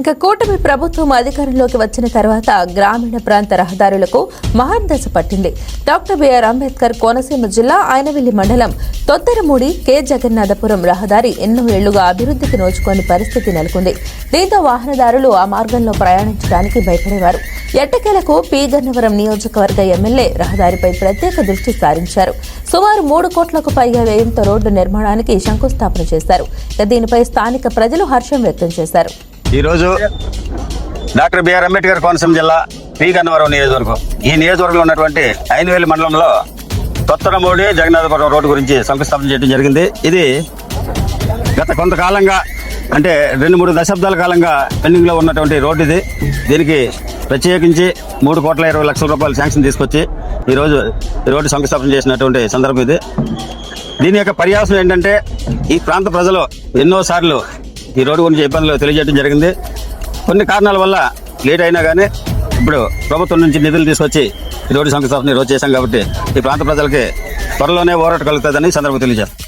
ఇక కూటమి ప్రభుత్వం అధికారంలోకి వచ్చిన తర్వాత గ్రామీణ ప్రాంత రహదారులకు మహర్దశ పట్టింది. డాక్టర్ బిఆర్ అంబేద్కర్ కోనసీమ జిల్లా ఆయనవెల్లి మండలం తొత్తరమూడి కె. జగన్నాథపురం రహదారి ఎన్నో ఏళ్ళుగా అభివృద్ధికి నోచుకోని పరిస్థితి నెలకొంది. దీంతో వాహనదారులు ఆ మార్గంలో ప్రయాణించడానికి భయపడేవారు. ఎట్టకేలకు పి గన్నవరం నియోజకవర్గ ఎమ్మెల్యే రహదారిపై ప్రత్యేక దృష్టి సారించారు. సుమారు మూడు కోట్లకు పైగా వ్యయంతో రోడ్డు నిర్మాణానికి శంకుస్థాపన చేశారు. ఇక దీనిపై స్థానిక ప్రజలు హర్షం వ్యక్తం చేశారు. ఈరోజు డాక్టర్ బిఆర్ అంబేద్కర్ కోనసీమ జిల్లా పీ గన్నవరం నియోజకవర్గం. ఈ నియోజకవర్గంలో ఉన్నటువంటి ఐనవేలి మండలంలో కొత్తరమూడి జగన్నాథపురం రోడ్డు గురించి శంకుస్థాపన చేయడం జరిగింది. ఇది గత కొంతకాలంగా అంటే రెండు మూడు దశాబ్దాల కాలంగా పెండింగ్లో ఉన్నటువంటి రోడ్డు ఇది. దీనికి ప్రత్యేకించి మూడు కోట్ల ఇరవై లక్షల రూపాయలు శాంక్షన్ తీసుకొచ్చి ఈరోజు రోడ్డు శంకుస్థాపన చేసినటువంటి సందర్భం ఇది. దీని యొక్క పర్యాసం ఏంటంటే ఈ ప్రాంత ప్రజలు ఎన్నోసార్లు ఈ రోడ్డు గురించి ఇబ్బందులు తెలియజేయడం జరిగింది. కొన్ని కారణాల వల్ల లేట్ అయినా కానీ ఇప్పుడు ప్రభుత్వం నుంచి నిధులు తీసుకొచ్చి ఈ రోడ్డు శంకుస్థాపన ఈ చేశాం కాబట్టి ఈ ప్రాంత ప్రజలకి త్వరలోనే ఓరాట కలుగుతుందని సందర్భం తెలియజేస్తాం.